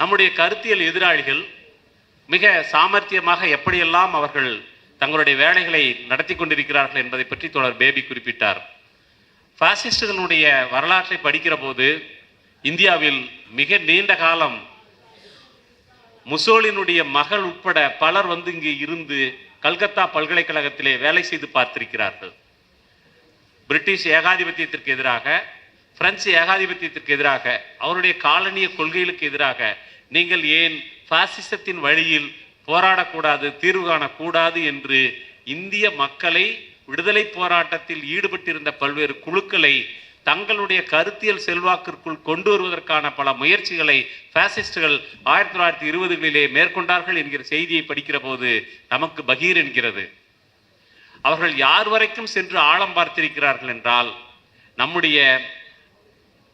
நம்முடைய கருத்தியல் எதிராளிகள் மிக சாமர்த்தியமாக எப்படியெல்லாம் அவர்கள் தங்களுடைய வேலைகளை நடத்தி கொண்டிருக்கிறார்கள் என்பதை பற்றி தொடர் பேபி குறிப்பிட்டார். பாசிஸ்டுகளுடைய வரலாற்றை படிக்கிற போது இந்தியாவில் மிக நீண்ட காலம் முசோலினுடைய மகள் உட்பட பலர் வந்து இங்கே இருந்து கல்கத்தா பல்கலைக்கழகத்திலே வேலை செய்து பார்த்திருக்கிறார்கள். பிரிட்டிஷ் ஏகாதிபத்தியத்திற்கு எதிராக பிரெஞ்சு ஏகாதிபத்தியத்திற்கு எதிராக அவருடைய காலனிய கொள்கைகளுக்கு எதிராக நீங்கள் ஏன் பாசிசத்தின் வழியில் போராடக்கூடாது தீர்வு காணக்கூடாது என்று இந்திய மக்களை விடுதலை போராட்டத்தில் ஈடுபட்டிருந்த பல்வேறு குழுக்களை தங்களுடைய கருத்தியல் செல்வாக்கிற்குள் கொண்டு வருவதற்கான பல முயற்சிகளை பாசிஸ்டுகள் ஆயிரத்தி தொள்ளாயிரத்தி இருபதுகளிலே மேற்கொண்டார்கள் என்கிற செய்தியை படிக்கிற போது நமக்கு பகீர் என்கிறது. அவர்கள் யார் வரைக்கும் சென்று ஆழம் பார்த்திருக்கிறார்கள் என்றால் நம்முடைய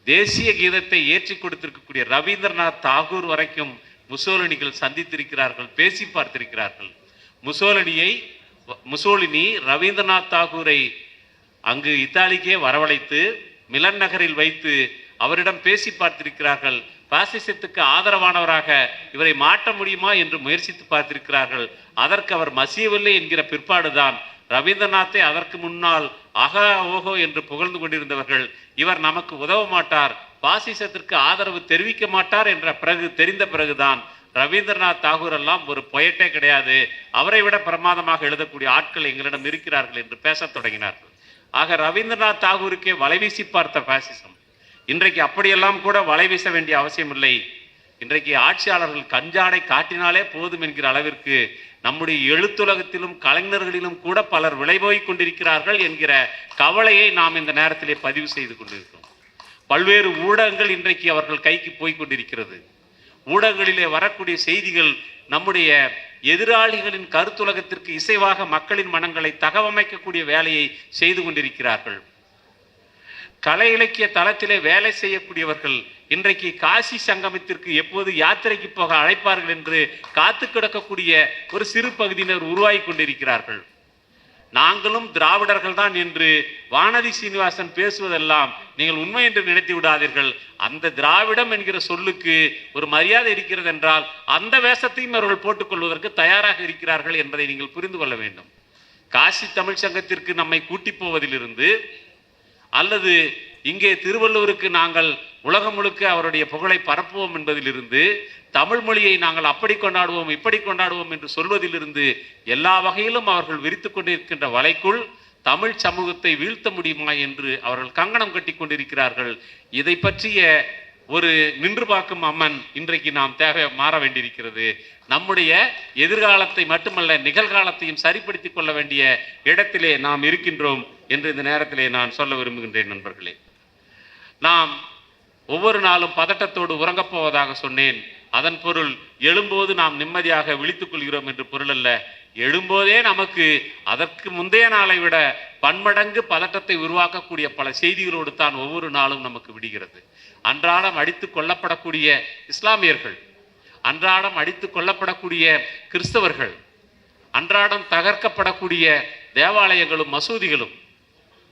தேசிய கீதத்தை ஏற்றி கொடுத்திருக்கக்கூடிய ரவீந்திரநாத் தாகூர் வரைக்கும் முசோலினிகள் சந்தித்திருக்கிறார்கள் பேசி பார்த்திருக்கிறார்கள். முசோலினியை முசோலினி ரவீந்திரநாத் தாகூரை அங்கு இத்தாலிக்கே வரவழைத்து மிலன் நகரில் வைத்து அவரிடம் பேசி பார்த்திருக்கிறார்கள். பாசிசத்துக்கு ஆதரவானவராக இவரை மாற்ற முடியுமா என்று முயற்சித்து பார்த்திருக்கிறார்கள். அதற்கு அவர் மசியவில்லை என்கிற பிற்பாடுதான் ரவீந்திரநாத்தை அதற்கு முன்னால் அகா ஓஹோ என்று புகழ்ந்து கொண்டிருந்தவர்கள் இவர் நமக்கு உதவ மாட்டார் பாசிசத்திற்கு ஆதரவு தெரிவிக்க மாட்டார் என்ற பிறகு தெரிந்த பிறகுதான் ரவீந்திரநாத் தாகூர் எல்லாம் ஒரு பொயட்டே கிடையாது. அவரை விட பிரமாதமாக எழுதக்கூடிய ஆட்கள் எங்களிடம் இருக்கிறார்கள் என்று பேசத் தொடங்கினார்கள். ஆக ரவீந்திரநாத் தாகூருக்கே வலைவீசி பார்த்த பாசிசம் இன்றைக்கு அப்படியெல்லாம் கூட வலை வீச வேண்டிய அவசியம் இல்லை இன்றைக்கு ஆட்சியாளர்கள் கஞ்சாடை காட்டினாலே போதும் என்கிற அளவிற்கு நம்முடைய எழுத்துலகத்திலும் கலைஞர்களிலும் கூட பலர் விளைபோய் கொண்டிருக்கிறார்கள் என்கிற கவலையை நாம் இந்த நேரத்திலே பதிவு செய்து கொண்டிருக்கிறோம். பல்வேறு ஊடகங்கள் இன்றைக்கு அவர்கள் கைக்கு போய் கொண்டிருக்கிறது. ஊடகங்களிலே வரக்கூடிய செய்திகள் நம்முடைய எதிராளிகளின் கருத்துலகத்திற்கு இசைவாக மக்களின் மனங்களை தகவமைக்கக்கூடிய வேலையை செய்து கொண்டிருக்கிறார்கள். கலை இலக்கிய தளத்திலே வேலை செய்யக்கூடியவர்கள் இன்றைக்கு காசி சங்கமத்திற்கு எப்போது யாத்திரைக்கு போக அழைப்பார்கள் என்று காத்து கிடக்கக்கூடிய ஒரு சிறு பகுதியினர் உருவாகி கொண்டிருக்கிறார்கள். நாங்களும் திராவிடர்கள் தான் என்று வானதி சீனிவாசன் பேசுவதெல்லாம் நீங்கள் உண்மை என்று நினைத்து விடாதீர்கள். அந்த திராவிடம் என்கிற சொல்லுக்கு ஒரு மரியாதை இருக்கிறது என்றால் அந்த வேஷத்தையும் அவர்கள் போட்டுக்கொள்வதற்கு தயாராக இருக்கிறார்கள் என்பதை நீங்கள் புரிந்து கொள்ள வேண்டும். காசி தமிழ் சங்கத்திற்கு நம்மை கூட்டி போவதிலிருந்து அல்லது இங்கே திருவள்ளுவருக்கு நாங்கள் உலகம் முழுக்க அவருடைய புகழை பரப்புவோம் என்பதிலிருந்து தமிழ் மொழியை நாங்கள் அப்படி கொண்டாடுவோம் இப்படி கொண்டாடுவோம் என்று சொல்வதிலிருந்து எல்லா வகையிலும் அவர்கள் விரித்து கொண்டிருக்கின்ற வலைக்குள் தமிழ் சமூகத்தை வீழ்த்த முடியுமா என்று அவர்கள் கங்கணம் கட்டி கொண்டிருக்கிறார்கள். இதை பற்றிய ஒரு நின்று பார்க்கும் அம்மன் இன்றைக்கு நாம் தேவை மாற வேண்டியிருக்கிறது. நம்முடைய எதிர்காலத்தை மட்டுமல்ல நிகழ்காலத்தையும் சரிப்படுத்திக் கொள்ள வேண்டிய இடத்திலே நாம் இருக்கின்றோம் என்று இந்த நேரத்திலே நான் சொல்ல விரும்புகின்றேன் நண்பர்களே. நாம் ஒவ்வொரு நாளும் பதட்டத்தோடு உறங்கப் போவதாக சொன்னேன். அதன் பொருள் எழும்போது நாம் நிம்மதியாக விழித்துக் கொள்கிறோம் என்று பொருள் அல்ல. எழும்போதே நமக்கு அதற்கு முந்தைய நாளை விட பன்மடங்கு பதட்டத்தை உருவாக்கக்கூடிய பல செய்திகளோடு தான் ஒவ்வொரு நாளும் நமக்கு விடுகிறது. அன்றாடம் அடித்து கொல்லப்படக்கூடிய இஸ்லாமியர்கள் அன்றாடம் அடித்து கொல்லப்படக்கூடிய கிறிஸ்தவர்கள் அன்றாடம் தகர்க்கப்படக்கூடிய தேவாலயங்களும் மசூதிகளும்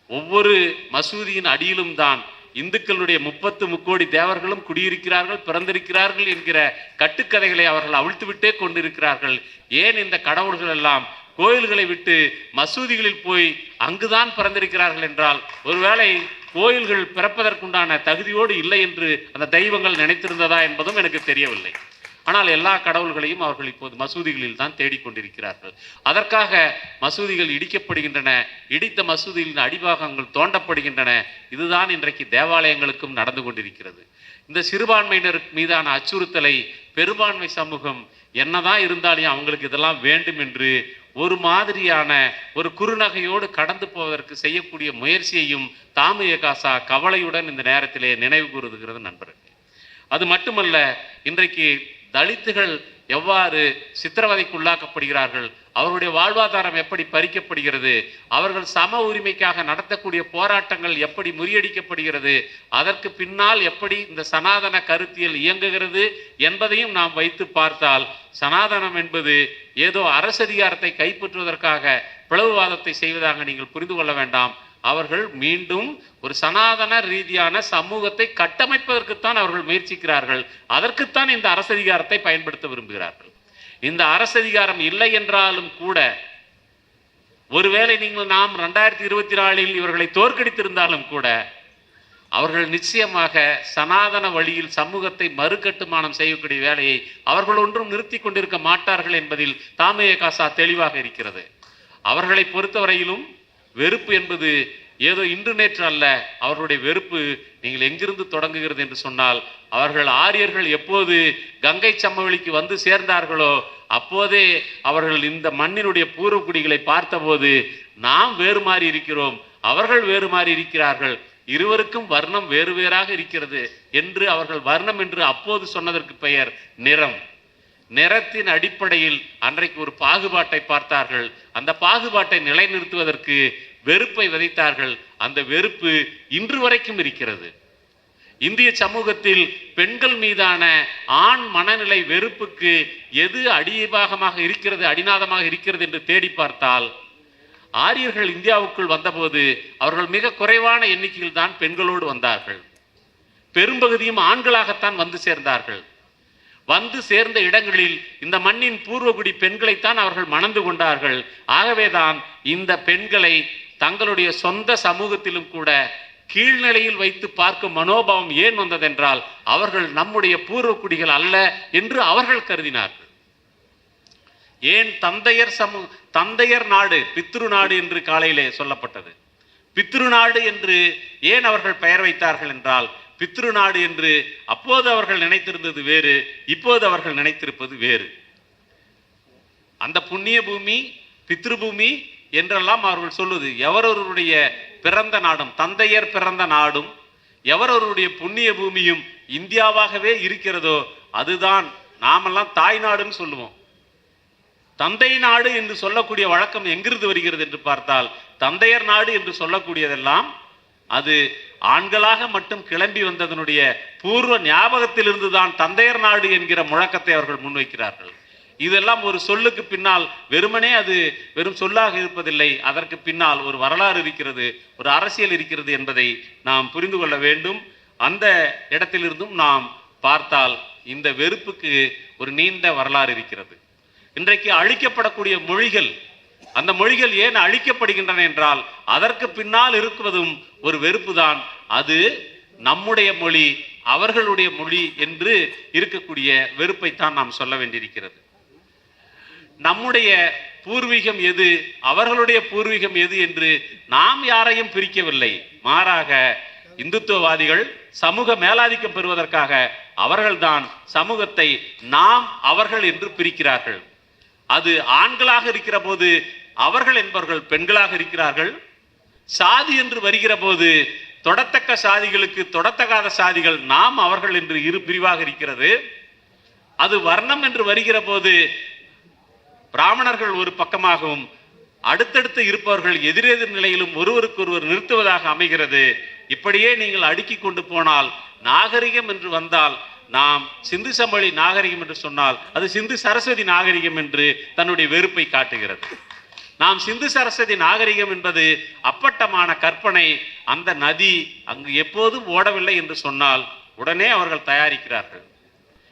ஒவ்வொரு மசூதியின் அடியிலும் தான் இந்துக்களுடைய முப்பத்து முக்கோடி தேவர்களும் குடியிருக்கிறார்கள் பிறந்திருக்கிறார்கள் என்கிற கட்டுக்கதைகளை அவர்கள் அவிழ்த்துவிட்டே கொண்டிருக்கிறார்கள். ஏன் இந்த கடவுள்கள் எல்லாம் கோயில்களை விட்டு மசூதிகளில் போய் அங்குதான் பிறந்திருக்கிறார்கள் என்றால் ஒருவேளை கோயில்கள் பிறப்பதற்குண்டான தகுதியோடு இல்லை என்று அந்த தெய்வங்கள் நினைத்திருந்ததா என்பதும் எனக்கு தெரியவில்லை. ஆனால் எல்லா கடவுள்களையும் அவர்கள் இப்போது மசூதிகளில் தான் தேடிக்கொண்டிருக்கிறார்கள். அதற்காக மசூதிகள் இடிக்கப்படுகின்றன இடித்த மசூதிகளின் அடிபாகங்கள் தோண்டப்படுகின்றன. இதுதான் இன்றைக்கு தேவாலயங்களுக்கும் நடந்து கொண்டிருக்கிறது. இந்த சிறுபான்மையினர் மீதான அச்சுறுத்தலை பெரும்பான்மை சமூகம் என்னதான் இருந்தாலும் அவங்களுக்கு இதெல்லாம் வேண்டும் என்று ஒரு மாதிரியான ஒரு குறுநகையோடு கடந்து போவதற்கு செய்யக்கூடிய முயற்சியையும் தாமிய காசா கவலையுடன் இந்த நேரத்திலே நினைவு கூறுகிறது நண்பர்கள். அது மட்டுமல்ல இன்றைக்கு தலித்துகள் எவ்வாறு சித்திரவதைக்குள்ளாக்கப்படுகிறார்கள் அவருடைய வாழ்வாதாரம் எப்படி பறிக்கப்படுகிறது அவர்கள் சம உரிமைக்காக நடத்தக்கூடிய போராட்டங்கள் எப்படி முறியடிக்கப்படுகிறது அதற்கு பின்னால் எப்படி இந்த சனாதன கருத்தியல் இயங்குகிறது என்பதையும் நாம் வைத்து பார்த்தால் சனாதனம் என்பது ஏதோ அரசதிகாரத்தை கைப்பற்றுவதற்காக பிளவுவாதத்தை செய்வதாக நீங்கள் புரிந்து கொள்ள வேண்டாம். அவர்கள் மீண்டும் ஒரு சனாதன ரீதியான சமூகத்தை கட்டமைப்பதற்குத்தான் அவர்கள் முயற்சிக்கிறார்கள். அதற்குத்தான் இந்த அரசதிகாரத்தை பயன்படுத்த விரும்புகிறார்கள். இந்த அரசதிகாரம் இல்லை என்றாலும் கூட ஒருவேளை நீங்கள் நாம் ரெண்டாயிரத்தி இருபத்தி நாலில் இவர்களை தோற்கடித்திருந்தாலும் கூட அவர்கள் நிச்சயமாக சனாதன வழியில் சமூகத்தை மறுகட்டுமானம் செய்யக்கூடிய வேலையை அவர்கள் ஒன்றும் நிறுத்தி கொண்டிருக்க மாட்டார்கள் என்பதில் தாமைய காசா தெளிவாக இருக்கிறது. அவர்களை பொறுத்தவரையிலும் வெறுப்பு என்பது ஏதோ இன்று நேற்று அல்ல. அவர்களுடைய வெறுப்பு நீங்கள் எங்கிருந்து தொடங்குகிறது என்று சொன்னால் அவர்கள் ஆரியர்கள் எப்போது கங்கை சமவெளிக்கு வந்து சேர்ந்தார்களோ அப்போதே அவர்கள் இந்த மண்ணினுடைய பூர்வக்குடிகளை பார்த்தபோது நாம் வேறு மாறி இருக்கிறோம் அவர்கள் வேறு மாறி இருக்கிறார்கள் இருவருக்கும் வர்ணம் வேறு வேறாக இருக்கிறது என்று அவர்கள் வர்ணம் என்று அப்போது சொன்னதற்கு பெயர் நிறம். நிறத்தின் அடிப்படையில் அன்றைக்கு ஒரு பாகுபாட்டை பார்த்தார்கள். அந்த பாகுபாட்டை நிலைநிறுத்துவதற்கு வெறுப்பை விதைத்தார்கள். அந்த வெறுப்பு இன்று வரைக்கும் இருக்கிறது. இந்திய சமூகத்தில் பெண்கள் மீதான ஆண் மனநிலை வெறுப்புக்கு எது அடிபாகமாக இருக்கிறது அடிநாதமாக இருக்கிறது என்று தேடி பார்த்தால் ஆரியர்கள் இந்தியாவுக்குள் வந்தபோது அவர்கள் மிக குறைவான எண்ணிக்கையில் தான் பெண்களோடு வந்தார்கள். பெரும்பகுதியும் ஆண்களாகத்தான் வந்து சேர்ந்தார்கள். வந்து சேர்ந்த இடங்களில் இந்த மண்ணின் பூர்வகுடி பெண்களைத்தான் அவர்கள் மணந்து கொண்டார்கள். ஆகவேதான் இந்த பெண்களை தங்களுடைய சொந்த சமூகத்திலும் கூட கீழ்நிலையில் வைத்து பார்க்கும் மனோபாவம் ஏன் வந்ததென்றால் அவர்கள் நம்முடைய பூர்வக்குடிகள் அல்ல என்று அவர்கள் கருதினார்கள். ஏன் தந்தையர் சமு தந்தையர் நாடு பித்ரு நாடு என்று காலையிலே சொல்லப்பட்டது. பித்ரு நாடு என்று ஏன் அவர்கள் பெயர் வைத்தார்கள் என்றால் பித்ரு நாடு என்று அப்போது அவர்கள் நினைத்திருந்தது வேறு இப்போது அவர்கள் நினைத்திருப்பது வேறு. அந்த புண்ணிய பூமி பித்ரு பூமி என்றெல்லாம் அவர்கள் சொல்லுது. எவரொருடைய பிறந்த நாடும் தந்தையர் பிறந்த நாடும் எவரொருடைய புண்ணிய பூமியும் இந்தியாவாகவே இருக்கிறதோ அதுதான் நாமெல்லாம் தாய் நாடுன்னு சொல்லுவோம். தந்தை நாடு என்று சொல்லக்கூடிய வழக்கம் எங்கிருந்து வருகிறது என்று பார்த்தால் தந்தையர் நாடு என்று சொல்லக்கூடியதெல்லாம் அது ஆண்களாக மட்டும் கிளம்பி வந்ததனுடைய பூர்வ ஞாபகத்திலிருந்து தான் தந்தையர் நாடு என்கிற முழக்கத்தை அவர்கள் முன்வைக்கிறார்கள். இதெல்லாம் ஒரு சொல்லுக்கு பின்னால் வெறுமனே அது வெறும் சொல்லாக இருப்பதில்லை. அதற்கு பின்னால் ஒரு வரலாறு இருக்கிறது ஒரு அரசியல் இருக்கிறது என்பதை நாம் புரிந்து கொள்ள வேண்டும். அந்த இடத்திலிருந்தும் நாம் பார்த்தால் இந்த வெறுப்புக்கு ஒரு நீண்ட வரலாறு இருக்கிறது. இன்றைக்கு அழிக்கப்படக்கூடிய மொழிகள் அந்த மொழிகள் ஏன் அழிக்கப்படுகின்றன என்றால் அதற்கு பின்னால் இருக்குவதும் ஒரு வெறுப்பு தான் அது நம்முடைய மொழி அவர்களுடைய மொழி என்று இருக்கக்கூடிய வெறுப்பைத்தான் நாம் சொல்ல வேண்டியிருக்கிறது. நம்முடைய பூர்வீகம் எது அவர்களுடைய பூர்வீகம் எது என்று நாம் யாரையும் பிரிக்கவில்லை. மாறாக இந்துத்துவவாதிகள் சமூக மேலாதிக்கம் பெறுவதற்காக அவர்கள்தான் சமூகத்தை நாம் அவர்கள் என்று பிரிக்கிறார்கள். அது ஆண்களாக இருக்கிற போது அவர்கள் என்பவர்கள் பெண்களாக இருக்கிறார்கள். சாதி என்று வருகிற போது தொடத்தக்க சாதிகளுக்கு தொடத்தகாத சாதிகள் நாம் அவர்கள் என்று இரு பிரிவாக இருக்கிறது. அது வர்ணம் என்று வருகிற போது பிராமணர்கள் ஒரு பக்கமாகவும் அடுத்தடுத்து இருப்பவர்கள் எதிரெதிர் நிலையிலும் ஒருவருக்கொருவர் நிறுத்துவதாக அமைகிறது. இப்படியே நீங்கள் அடுக்கி கொண்டு போனால் நாகரிகம் என்று வந்தால் நாம் சிந்து சமவெளி நாகரிகம் என்று சொன்னால் அது சிந்து சரஸ்வதி நாகரிகம் என்று தன்னுடைய வெறுப்பை காட்டுகிறது. நாம் சிந்து சரஸ்வதி நாகரிகம் என்பது அப்பட்டமான கற்பனை. அந்த நதி அங்கு எப்போதும் ஓடவில்லை என்று சொன்னால் உடனே அவர்கள் தயாரிக்கிறார்கள்.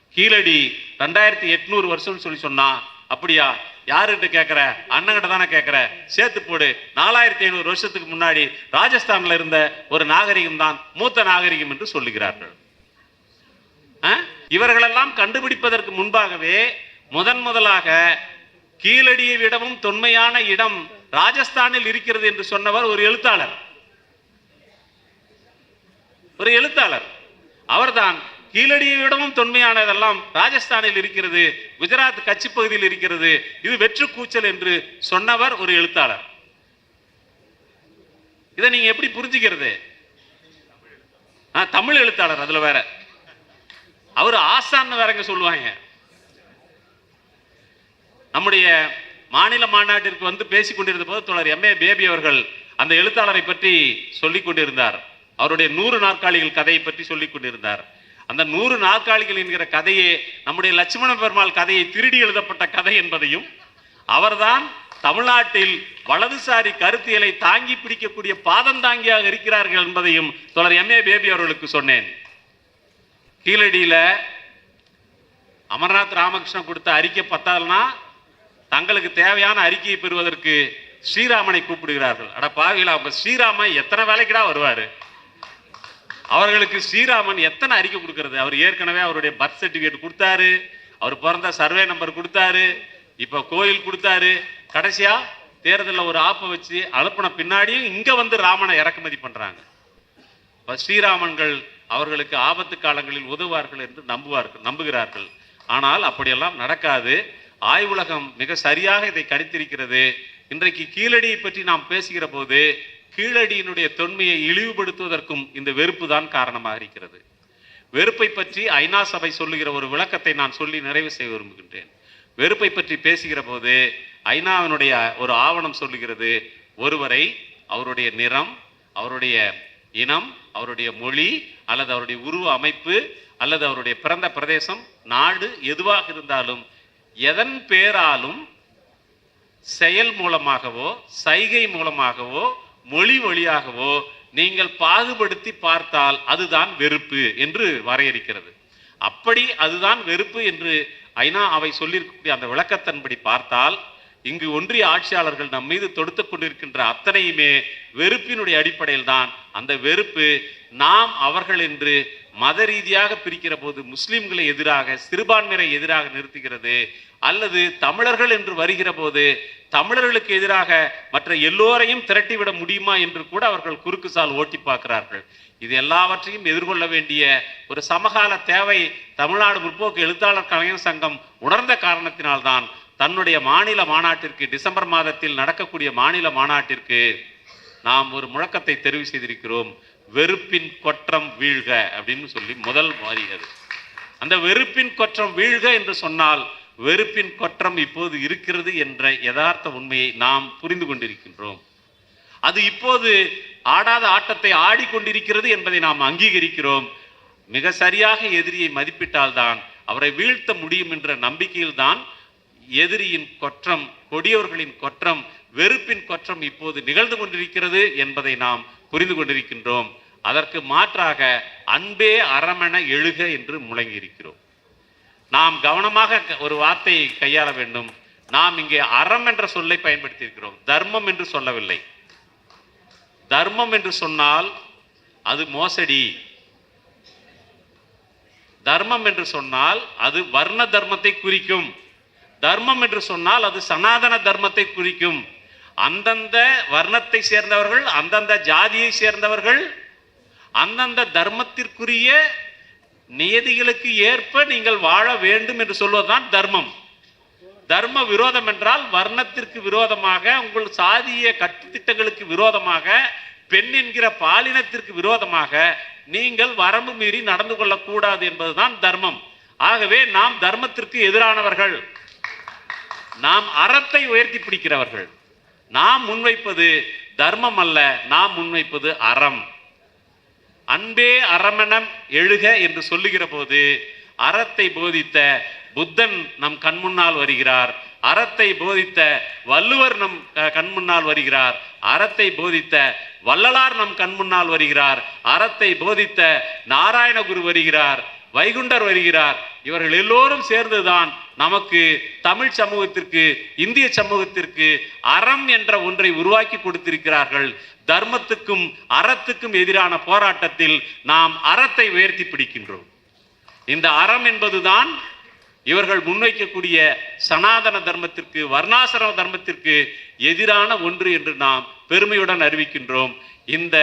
கீழடி ரெண்டாயிரத்தி எட்நூறு வருஷம்னு சொல்லி சொன்னா அப்படியா யாருகிட்ட கேட்குற அண்ணங்கிட்ட தானே கேட்குற சேர்த்து போடு. நாலாயிரத்தி ஐநூறு வருஷத்துக்கு முன்னாடி ராஜஸ்தான்ல இருந்த ஒரு நாகரிகம் தான் மூத்த நாகரிகம் என்று சொல்லுகிறார்கள். ஆ? இவர்களெல்லாம் கண்டுபிடிப்பதற்கு முன்பாகவே முதன் முதலாக கீழடியை விடவும் தொன்மையான இடம் ராஜஸ்தானில் இருக்கிறது என்று சொன்னவர் ஒரு எழுத்தாளர். ஒரு எழுத்தாளர். அவர்தான் கீழடியை விடவும் தொன்மையானதெல்லாம் ராஜஸ்தானில் இருக்கிறது குஜராத் கட்சி பகுதியில் இருக்கிறது இது வெற்று கூச்சல் என்று சொன்னவர் ஒரு எழுத்தாளர். இதை நீங்க எப்படி புரிஞ்சுக்கிறது? தமிழ் எழுத்தாளர் அதுல வேற. அவர் ஆசான்னு வேறங்க சொல்லுவாங்க. நம்முடைய மாநில மாநாட்டிற்கு வந்து பேசிக் கொண்டிருந்த போது தோழர் எம்ஏ பேபி அவர்கள் அந்த எழுத்தாளரை பற்றி சொல்லிக் கொண்டிருந்தார். அவருடைய நூறு நாற்காலிகள் கதையை பற்றி சொல்லிக் கொண்டிருந்தார். அந்த நூறு நாற்காலிகள் என்கிற கதையே நம்முடைய லட்சுமண பெருமாள் கதையை திருடி எழுதப்பட்ட கதை என்பதையும் அவர்தான் தமிழ்நாட்டில் வலதுசாரி கருத்தியலை தாங்கி பிடிக்கக்கூடிய பாதம் தாங்கியாக இருக்கிறார்கள் என்பதையும் தொடர் எம்ஏ பேபி அவர்களுக்கு சொன்னேன். கீழடியில அமர்நாத் ராமகிருஷ்ணன் கொடுத்த அறிக்கை பத்தாதுன்னா தங்களுக்கு தேவையான அறிக்கையை பெறுவதற்கு ஸ்ரீராமனை கூப்பிடுகிறார்கள். அட பாவிகளா அவங்க ஸ்ரீராமன் எத்தனை வேலைக்குடா வருவாரு? அவர்களுக்கு ஸ்ரீராமன் எத்தனை அறிக்கை கொடுக்கறது? அவர் ஏற்கனவே அவருடைய பர்த் சர்டிஃபிகேட் கொடுத்தாரு அவர் பிறந்த சர்வே நம்பர் கொடுத்தாரு இப்போ கோயில் கொடுத்தாரு. கடைசியா தேர்தலில் ஒரு ஆப்பை வச்சு அனுப்பின பின்னாடியும் இங்கே வந்து ராமனை இறக்குமதி பண்ணுறாங்க இப்போ ஸ்ரீராமன்கள் அவர்களுக்கு ஆபத்து காலங்களில் உதவுவார்கள் என்று நம்புவார்கள் நம்புகிறார்கள். ஆனால் அப்படியெல்லாம் நடக்காது. ஆய்வுலகம் மிக சரியாக இதை கணித்திருக்கிறது. இன்றைக்கு கீழடியை பற்றி நாம் பேசுகிற போது கீழடியினுடைய தொன்மையை இழிவுபடுத்துவதற்கும் இந்த வெறுப்பு தான் காரணமாக இருக்கிறது. வெறுப்பை பற்றி ஐநா சபை சொல்லுகிற ஒரு விளக்கத்தை நான் சொல்லி நிறைவு செய்ய விரும்புகின்றேன். வெறுப்பை பற்றி பேசுகிற போது ஐநாவினுடைய ஒரு ஆவணம் சொல்லுகிறது ஒருவரை அவருடைய நிறம் அவருடைய இனம் அவருடைய மொழி அல்லது அவருடைய உருவ அமைப்பு அல்லது அவருடைய பிறந்த பிரதேசம் நாடு எதுவாக இருந்தாலும் எதன் பேராலும் செயல் மூலமாகவோ சைகை மூலமாகவோ மொழி வழியாகவோ நீங்கள் பாகுபடுத்தி பார்த்தால் அதுதான் வெறுப்பு என்று வரையறுக்கிறது. அப்படி அதுதான் வெறுப்பு என்று ஐநா அவை சொல்லியிருக்கக்கூடிய அந்த விளக்கத்தின்படி பார்த்தால் இங்கு ஒன்றிய ஆட்சியாளர்கள் நம் மீது தொடுத்து கொண்டிருக்கின்ற அத்தனையுமே வெறுப்பினுடைய அடிப்படையில் தான் அந்த வெறுப்பு நாம் அவர்கள் என்று மத ரீதியாக பிரிக்கிற போது முஸ்லிம்களை எதிராக சிறுபான்மையை எதிராக நிறுத்துகிறது. அல்லது தமிழர்கள் என்று வருகிற போது தமிழர்களுக்கு எதிராக மற்ற எல்லோரையும் திரட்டிவிட முடியுமா என்று கூட அவர்கள் குறுக்கு சால் ஓட்டி பார்க்கிறார்கள். இது எல்லாவற்றையும் எதிர்கொள்ள வேண்டிய ஒரு சமகால தேவை தமிழ்நாடு முற்போக்கு எழுத்தாளர் கலைஞர் சங்கம் உணர்ந்த காரணத்தினால்தான் தன்னுடைய மாநில மாநாட்டிற்கு டிசம்பர் மாதத்தில் நடக்கக்கூடிய மாநில மாநாட்டிற்கு நாம் ஒரு முழக்கத்தை தெரிவு செய்திருக்கிறோம். வெறுப்பின் கொற்றம் வீழ்க அப்படின்னு சொல்லி முதல் மாறி அது. அந்த வெறுப்பின் கொற்றம் வீழ்க என்று சொன்னால் வெறுப்பின் கொற்றம் இப்போது இருக்கிறது என்ற யதார்த்த உண்மையை நாம் புரிந்து கொண்டிருக்கின்றோம். அது இப்போது ஆடாத ஆட்டத்தை ஆடிக்கொண்டிருக்கிறது என்பதை நாம் அங்கீகரிக்கிறோம். மிக சரியாக எதிரியை மதிப்பிட்டால்தான் அவரை வீழ்த்த முடியும் என்ற நம்பிக்கையில்தான் எதிரியின் கொற்றம் கொடியவர்களின் கொற்றம் வெறுப்பின் கொற்றம் இப்போது நிகழ்ந்து கொண்டிருக்கிறது என்பதை நாம் புரிந்து கொண்டிருக்கின்றோம். அதற்கு மாற்றாக அன்பே அறமென எழுக என்று முழங்கி இருக்கிறோம் நாம் கவனமாக ஒரு வார்த்தையை கையாள வேண்டும். நாம் இங்கே அறம் என்ற சொல்லை பயன்படுத்தி இருக்கிறோம் தர்மம் என்று சொல்லவில்லை. தர்மம் என்று சொன்னால் அது மோசடி. தர்மம் என்று சொன்னால் அது வர்ண தர்மத்தை குறிக்கும். தர்மம் என்று சொன்னால் அது சனாதன தர்மத்தை குறிக்கும். அந்தந்த வர்ணத்தை சேர்ந்தவர்கள் அந்தந்த ஜாதியை சேர்ந்தவர்கள் அந்தந்த தர்மத்திற்குரிய நியதிகளுக்கு ஏற்ப நீங்கள் வாழ வேண்டும் என்று சொல்வதுதான் தர்மம். தர்ம விரோதம் என்றால் வர்ணத்திற்கு விரோதமாக உங்கள் சாதிய கட்டுத்திட்டங்களுக்கு விரோதமாக பெண் என்கிற பாலினத்திற்கு விரோதமாக நீங்கள் வரம்பு மீறி நடந்து கொள்ளக்கூடாது என்பதுதான் தர்மம். ஆகவே நாம் தர்மத்திற்கு எதிரானவர்கள். நாம் அறத்தை உயர்த்தி பிடிக்கிறவர்கள். நாம் முன்வைப்பது தர்மம் அல்ல நாம் முன்வைப்பது அறம். அன்பே அரமணம் எழுக என்று சொல்லுகிற போது அறத்தை போதித்த புத்தன் நம் கண்முன்னால் வருகிறார். அறத்தை போதித்த வள்ளுவர் நம் கண்முன்னால் வருகிறார். அறத்தை போதித்த வள்ளலார் நம் கண்முன்னால் வருகிறார். அறத்தை போதித்த நாராயணகுரு வருகிறார். வைகுண்டர் வருகிறார். இவர்கள் எல்லோரும் சேர்ந்துதான் நமக்கு தமிழ் சமூகத்திற்கு இந்திய சமூகத்திற்கு அறம் என்ற ஒன்றை உருவாக்கி கொடுத்திருக்கிறார்கள். தர்மத்துக்கும் அறத்துக்கும் எதிரான போராட்டத்தில் நாம் அறத்தை உயர்த்தி பிடிக்கின்றோம். இந்த அறம் என்பதுதான் இவர்கள் முன்வைக்கக்கூடிய சனாதன தர்மத்திற்கு வர்ணாசிரம தர்மத்திற்கு எதிரான ஒன்று என்று நாம் பெருமையுடன் அறிவிக்கின்றோம். இந்த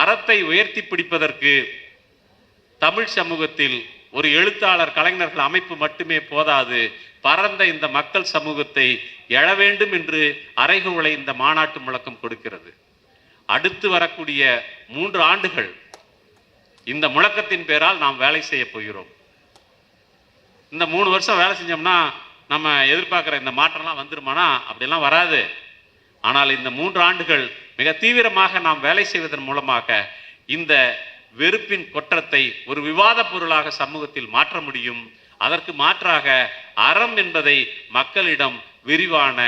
அறத்தை உயர்த்தி பிடிப்பதற்கு தமிழ் சமூகத்தில் ஒரு எழுத்தாளர் கலைஞர்கள் அமைப்பு மட்டுமே போதாது. பரந்த இந்த மக்கள் சமூகத்தை எழ வேண்டும் என்று அறைகுவலை இந்த மாநாட்டு முழக்கம் கொடுக்கிறது. அடுத்து வரக்கூடிய மூன்று ஆண்டுகள் இந்த முழக்கத்தின் பேரால் நாம் வேலை செய்ய போகிறோம். இந்த மூணு வருஷம் வேலை செஞ்சோம்னா நம்ம எதிர்பார்க்குற இந்த மாற்றம்லாம் வந்துருமானா? அப்படிலாம் வராது. ஆனால் இந்த மூன்று ஆண்டுகள் மிக தீவிரமாக நாம் வேலை செய்வதன் மூலமாக இந்த வெறுப்பின் கொற்றத்தை ஒரு விவாத பொருளாக சமூகத்தில் மாற்ற முடியும். அதற்கு மாற்றாக அறம் என்பதை மக்களிடம் விரிவான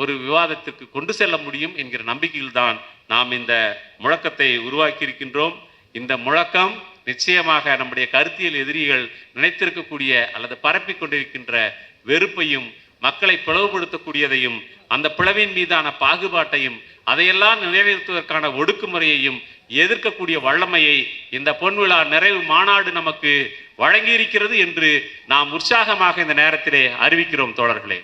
ஒரு விவாதத்திற்கு கொண்டு செல்ல முடியும் என்கிற நம்பிக்கையில்தான் நாம் இந்த முழக்கத்தை உருவாக்கியிருக்கின்றோம். இந்த முழக்கம் நிச்சயமாக நம்முடைய கருத்தியல் எதிரிகள் நினைத்திருக்கக்கூடிய அல்லது பரப்பிக் கொண்டிருக்கின்ற வெறுப்பையும் மக்களை பிளவுபடுத்தக்கூடியதையும் அந்த பிளவின் மீதான பாகுபாட்டையும் அதையெல்லாம் நிறைவேற்றுவதற்கான ஒடுக்குமுறையையும் எதிர்க்கக்கூடிய வல்லமையை இந்த பொன்விழா நிறைவு மாநாடு நமக்கு வழங்கியிருக்கிறது என்று நாம் உற்சாகமாக இந்த நேரத்திலே அறிவிக்கிறோம் தோழர்களே.